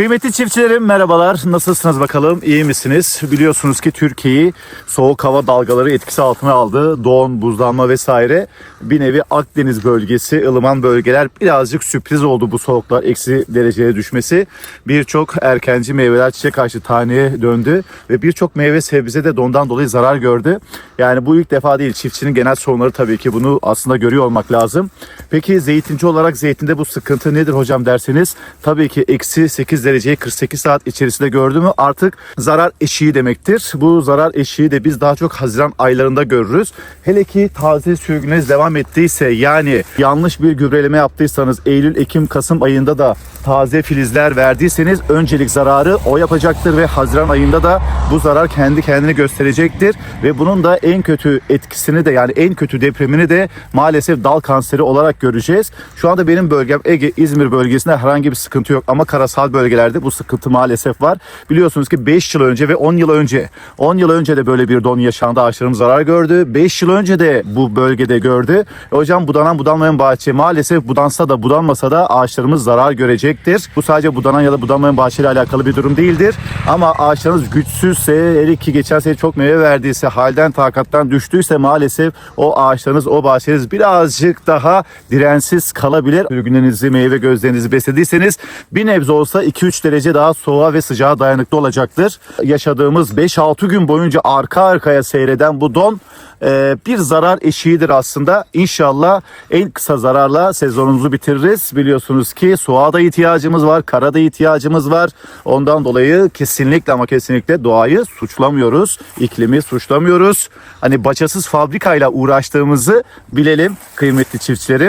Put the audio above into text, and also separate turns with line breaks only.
Kıymetli çiftçilerim merhabalar. Nasılsınız bakalım? İyi misiniz? Biliyorsunuz ki Türkiye'yi soğuk hava dalgaları etkisi altına aldı. Don, buzlanma vesaire. Bir nevi Akdeniz bölgesi, ılıman bölgeler birazcık sürpriz oldu bu soğuklar eksi dereceye düşmesi. Birçok erkenci meyveler çiçek açtı taneye döndü ve birçok meyve sebze de dondan dolayı zarar gördü. Yani bu ilk defa değil. Çiftçinin genel sorunları tabii ki bunu aslında görüyor olmak lazım. Peki zeytinci olarak zeytinde bu sıkıntı nedir hocam derseniz tabii ki eksi 8 dereceyi 48 saat içerisinde gördü mü artık zarar eşiği demektir. Bu zarar eşiği de biz daha çok Haziran aylarında görürüz. Hele ki taze sürgünüz devam ettiyse yani yanlış bir gübreleme yaptıysanız Eylül, Ekim, Kasım ayında da taze filizler verdiyseniz öncelik zararı o yapacaktır ve Haziran ayında da bu zarar kendi kendini gösterecektir ve bunun da en kötü etkisini de yani en kötü depremini de maalesef dal kanseri olarak göreceğiz. Şu anda benim bölgem Ege, İzmir bölgesinde herhangi bir sıkıntı yok ama karasal bölgelerde bu sıkıntı maalesef var. Biliyorsunuz ki 5 yıl önce ve 10 yıl önce 10 yıl önce de böyle bir don yaşandı ağaçlarım zarar gördü. 5 yıl önce de bu bölgede gördü. E hocam budanan budanmayan bahçe maalesef budansa da budanmasa da ağaçlarımız zarar görecektir. Bu sadece budanan ya da budanmayan bahçeyle alakalı bir durum değildir. Ama ağaçlarınız güçsüzse, hele ki geçen sene çok meyve verdiyse, halden takattan düştüyse maalesef o ağaçlarınız, o bahçeniz birazcık daha dirensiz kalabilir. Ürünlerinizi, meyve gözlerinizi beslediyseniz bir nebze olsa 2-3 derece daha soğuğa ve sıcağa dayanıklı olacaktır. Yaşadığımız 5-6 gün boyunca arka arkaya seyreden bu don e, bir zarar eşiğidir aslında. İnşallah en kısa zararla sezonumuzu bitiririz. Biliyorsunuz ki soğuğa ihtiyacımız var, kara da ihtiyacımız var. Ondan dolayı kesinlikle ama kesinlikle doğayı suçlamıyoruz. İklimi suçlamıyoruz. Hani baçasız fabrikayla uğraştığımızı bilelim kıymetli çiftçilerim.